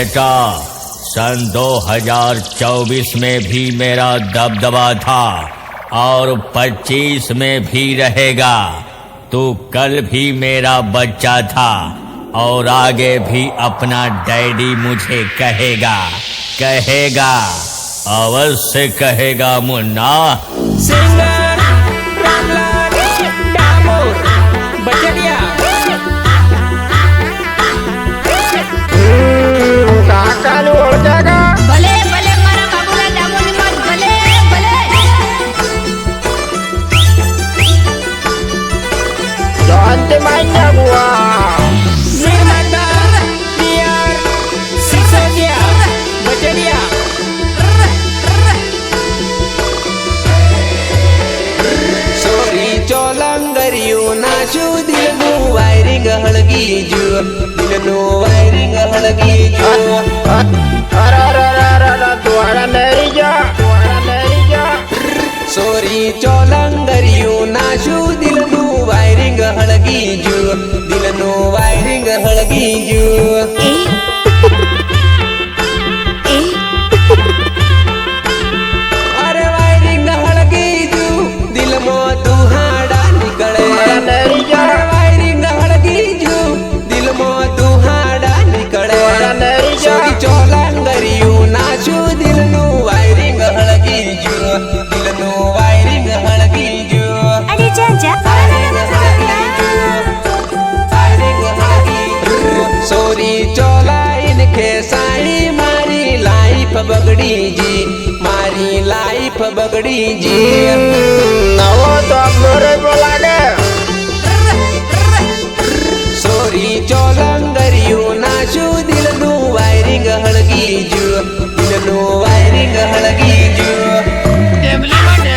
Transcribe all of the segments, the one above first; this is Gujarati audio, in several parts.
बेटा सन 2024 में भी मेरा दबदबा था और 25 में भी रहेगा। तू कल भी मेरा बच्चा था और आगे भी अपना डैडी मुझे कहेगा कहेगा, अवश्य कहेगा मुन्ना। નાશું દિલનું વાયરિંગ હળગી જો દિલનું વાયરિંગ હળગી જો સોરી ચોલંગરિયું નાશું દિલનું વાયરિંગ હળગી જો લાઈફ બગડી જી નવો તો આપનો રે બોલાગે સોરી ચોલંગરિયું નાચું, દિલનું વાયરિંગ હળગી જો દિલનું વાયરિંગ હળગી જો ટેબલીમાં ડેસ્કા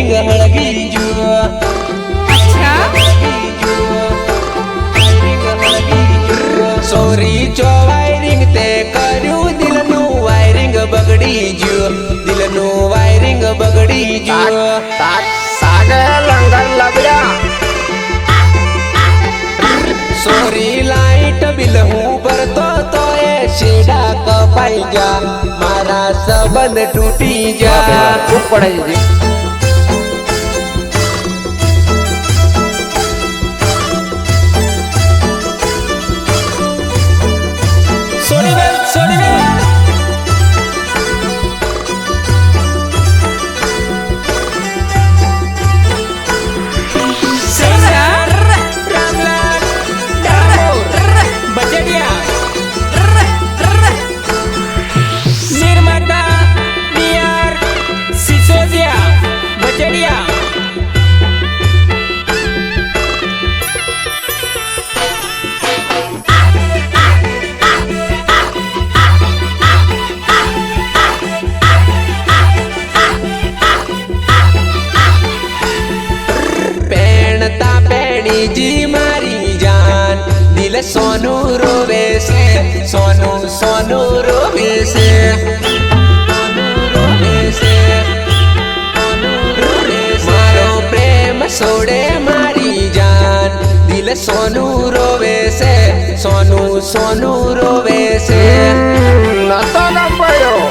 हिंग हळदी जुर सोरी चो वायरिंग ते करू दिल नो वायरिंग बगडी जुर दिल नो वायरिंग बगडी जुर सागर लंगन लागल्या सोरी लाइट बिल हूँ भरतो तो ये शेडा कपाई जा मारा सबंध टूटी जा खूप पडायची સોનું રોવે છે. મારો પ્રેમ છોડે મારી જાન. દિલ સોનું રોવે છે. સોનું સોનું રોવે છે. નતો નંબર્યો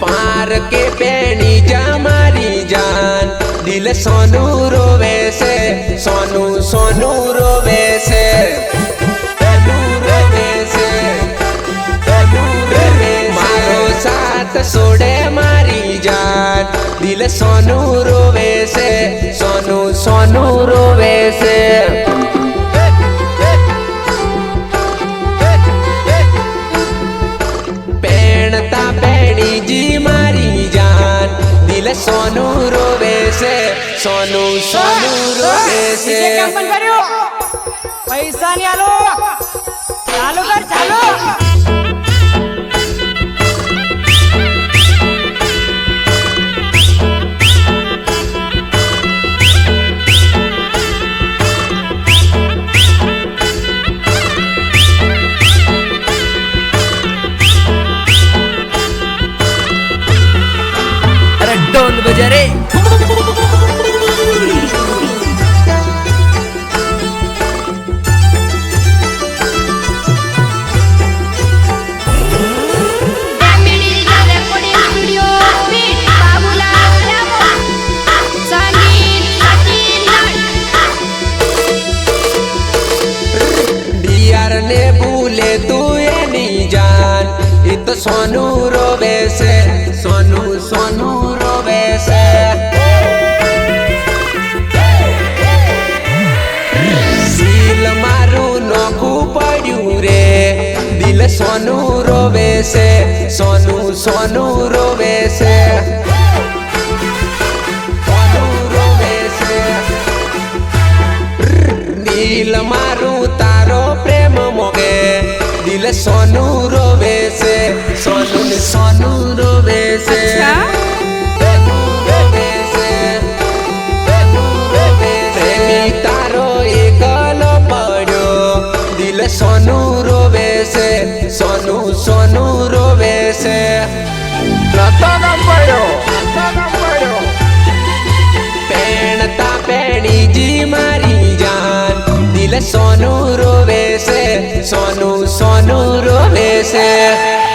પાર કે પેણી જા મારી જાન. દિલ સોનું રોવે છે સોનું સોનું રોવે છે. છે. મારો જાન દિલ સોનું રોવે છે. સોનું સોનું રોવે છે. પેણતા પેણીજી મારી જાન દિલ સોનું રોવે છે. સોનું સોનું રોવે છે, સોનું સોનું રોવે છે સોનું રોવે છે. સોનું પડ્યો સોનું રોવે છે નતો નંબર્યો પેણતા પેણીજી મારી જાન દિલ સોનું રોવે છે સોનું સોનું રોવે છે.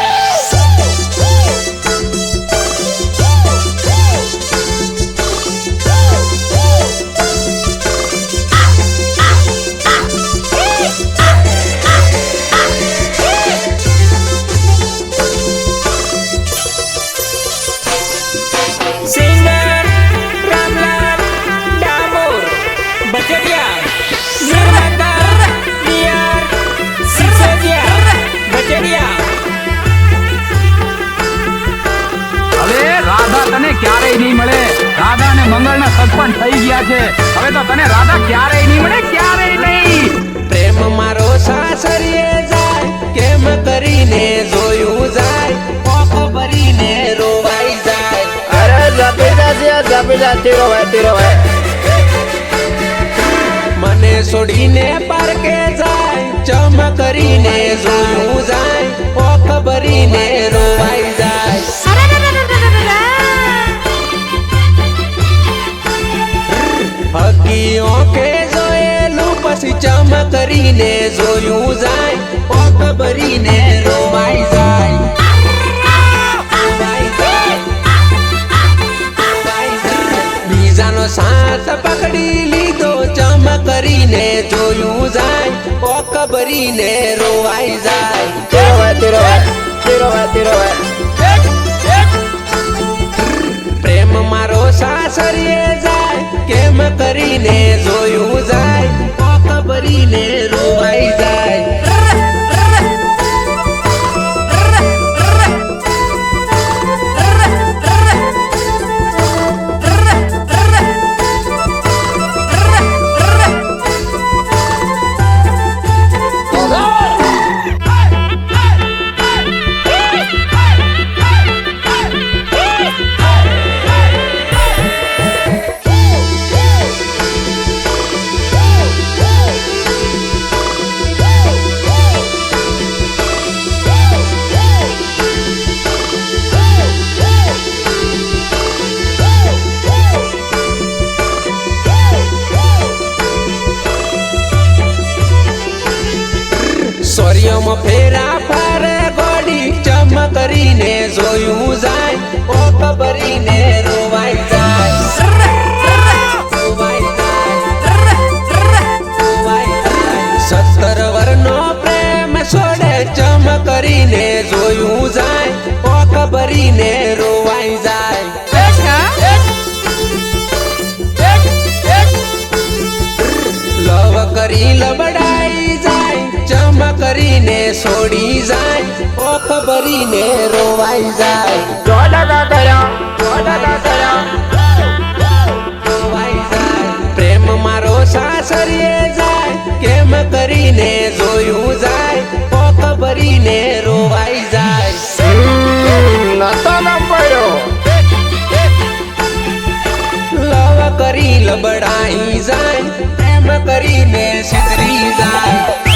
જપીજા તીરો ભાઈ મને છોડીને પારકે જાય ચમ કરીને જોયું જાય ઓખ ભરીને રોવાઈ જાય. હકી ઓકે જોયેલું પછી ચમ કરીને જોયું જાય ઓખ ભરીને રોવાઈ જાય. પકડી લીધો ચમ કરીને જોયું જાય પોખ ભરીને રોવાઈ જાય. પ્રેમ મારો સાસરીએ જાય કેમ કરીને જોયું જાય પોક ભરીને કરીને જોયું. જાય પોક ભરીને રોવાઈ જાય. લવ કરી લબડાઈ જાય. ચમ કરીને છોડી જાય. પોક ભરીને રોવાઈ જાય. કરીને રોવાઈ જાય. નતો ન લવ કરી લબડાઈ જાય પ્રેમ કરીને સુધરી જાય.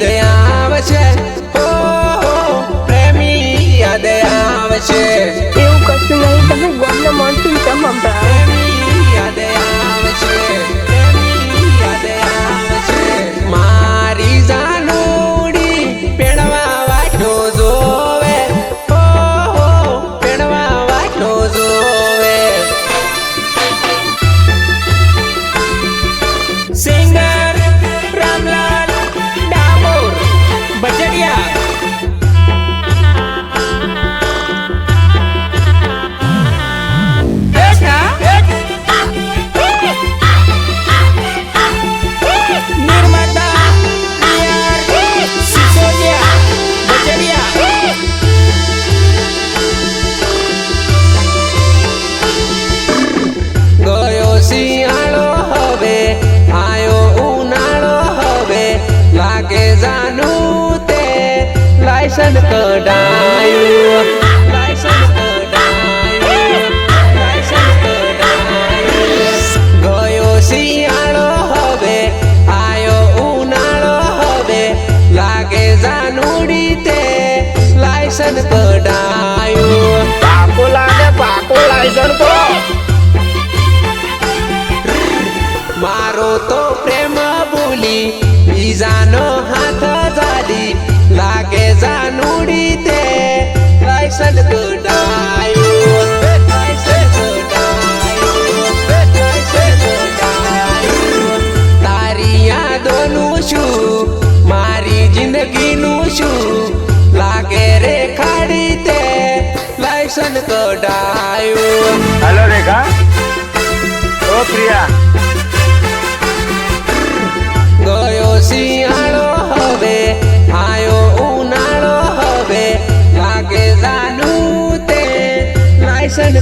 યાદ આવશે? ઓ પ્રેમી યાદ આવશે. એવું કશું નહીં તમે ગોમનો મોન્સૂન કેમ હમણાં પ્રેમી યાદ આવશે. શિયાળો હવે, આયો ઉનાળો હવે, લાગે જાનુડી તે લાયસન કઢાયું પાકું લાગે, પાકું લાયસન તો. મારો તો પ્રેમ ભૂલી, બીજાનો હાથ જાલી લાગે જાનુડી તે લાયસન કઢાયું શું લાગે રે ખાડી તે લાયસન કઢાયું. હલો રેખા. ઓ પ્રિયા. ગયો શિયાળો હવે આયો ઉનાળો હવે. લાગે જાનું તે લાયસન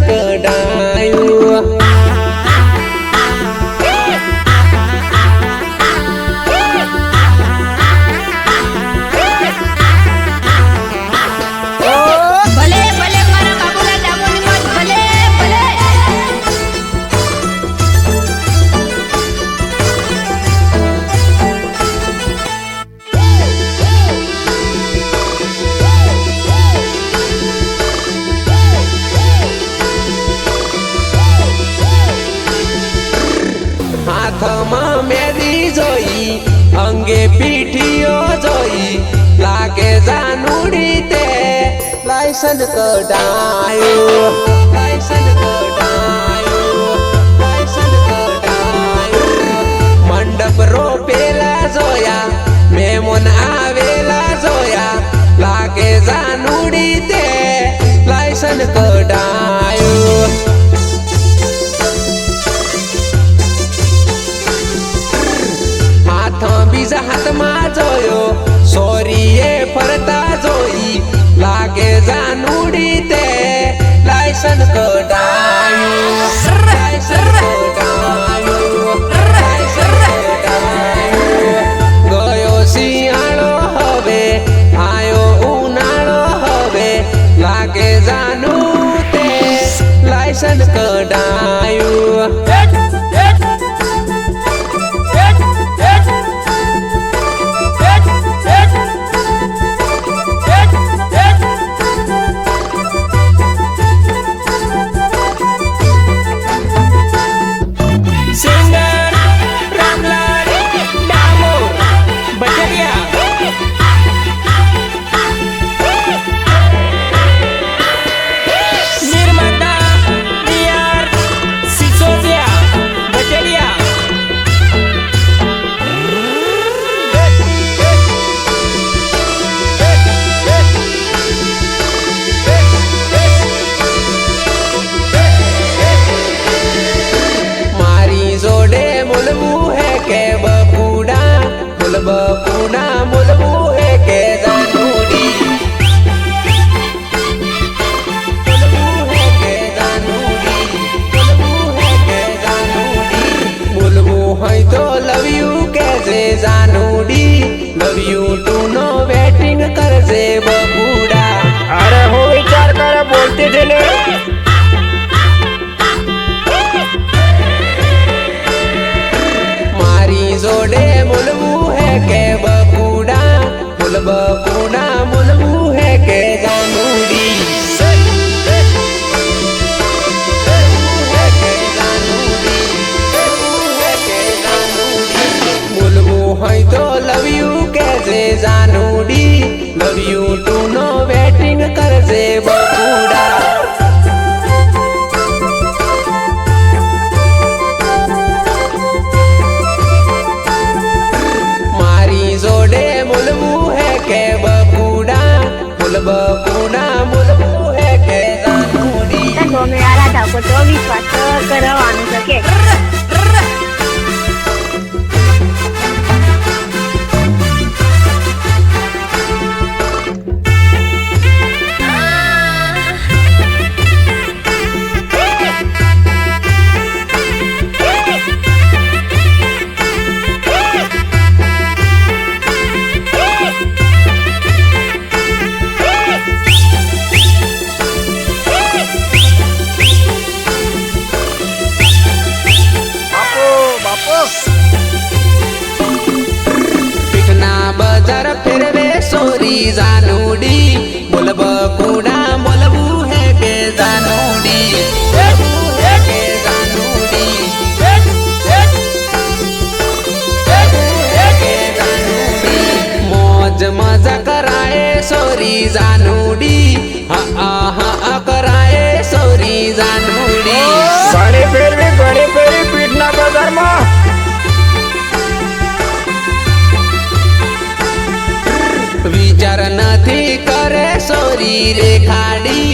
નથી રે ખાડી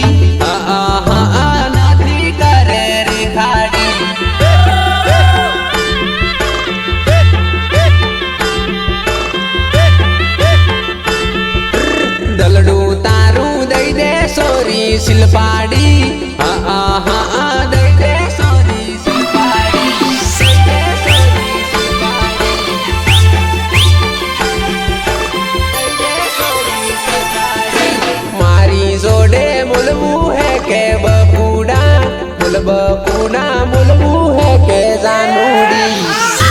નથી કરે રે ખાડી. દલડું તારું દઈ દે સોરી, શિલપાડી. હા હા બપુના મૂલવું હે કે જાનુડી?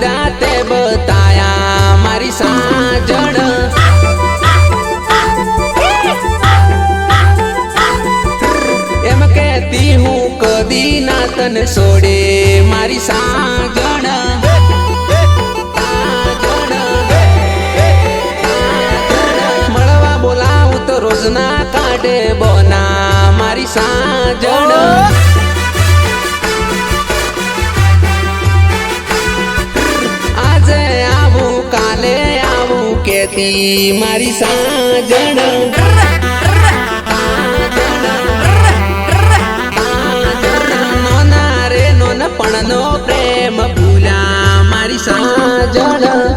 દીદા તે બતાયા મારી સાજણ. એમ કેતી હું, કદી ના તન છોડે મારી સાજણ. મળવા બોલાવું તો રોજના કાઢે બોના મારી સાજણ. હતી મારી સાજણ. નોના રે નોના પણ નો પ્રેમ ભૂલા મારી સાજણ.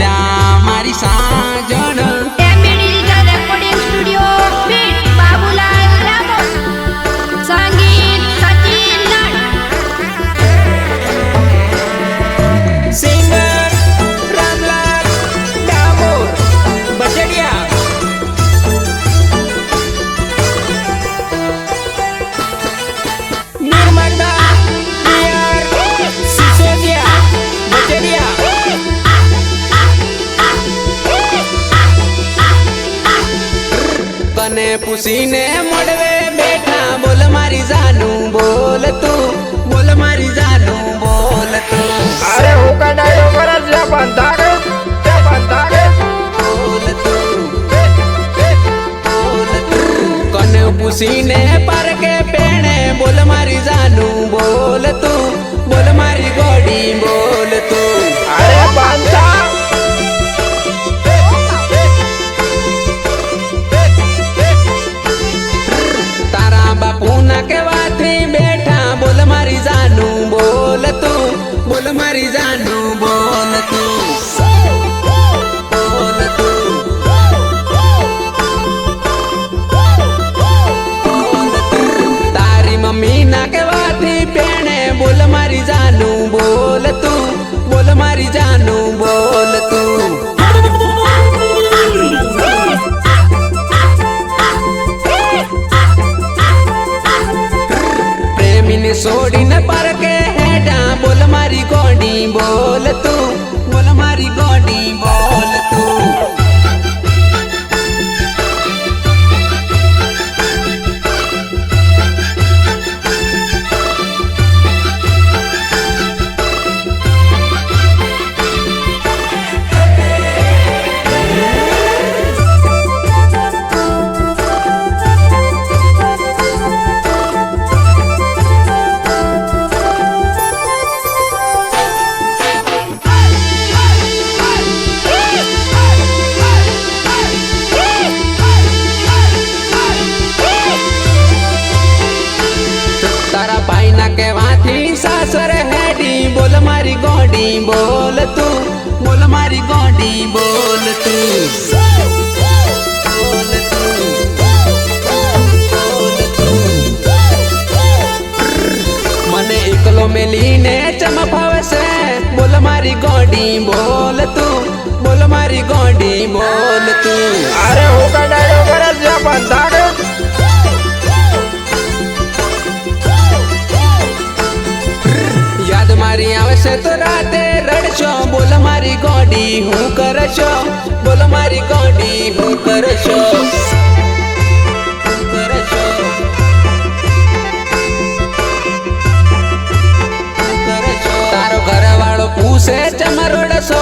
પ્રેમ કને પૂછીને મળવે બેઠા બોલ મારી જાનું બોલ તું બોલ મારી જાનું બોલ તું. અરે હું કડાયો કરે લે બંધારે તે બંધારે બોલ તું બોલ તું. કને પૂછીને પરકે પેણે બોલ મારી જાનું બોલ તું બોલ મારી ગોડી બોલ તું. બોલ મારી જાનું બોલ તું. ગોડી બોલ તું, બોલ મારી ગોડી, બોલ તું. એકલો મેલીને ચમ ફાવશે બોલ મારી ગોડી, બોલ તું, બોલ મારી ગોડી, બોલ તું. અરે હું કડાયો કરે છે આવશે તો રાતે રડશો. બોલ મારી ગોડી, હું કરશો? બોલ મારી ગોડી, હું કરશો? ઘરવાળો પૂછે ચમરોડશો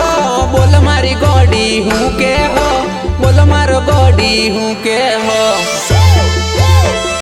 બોલ મારી ગોડી, હું કે હો બોલ મારો ગોડી, હું કે હો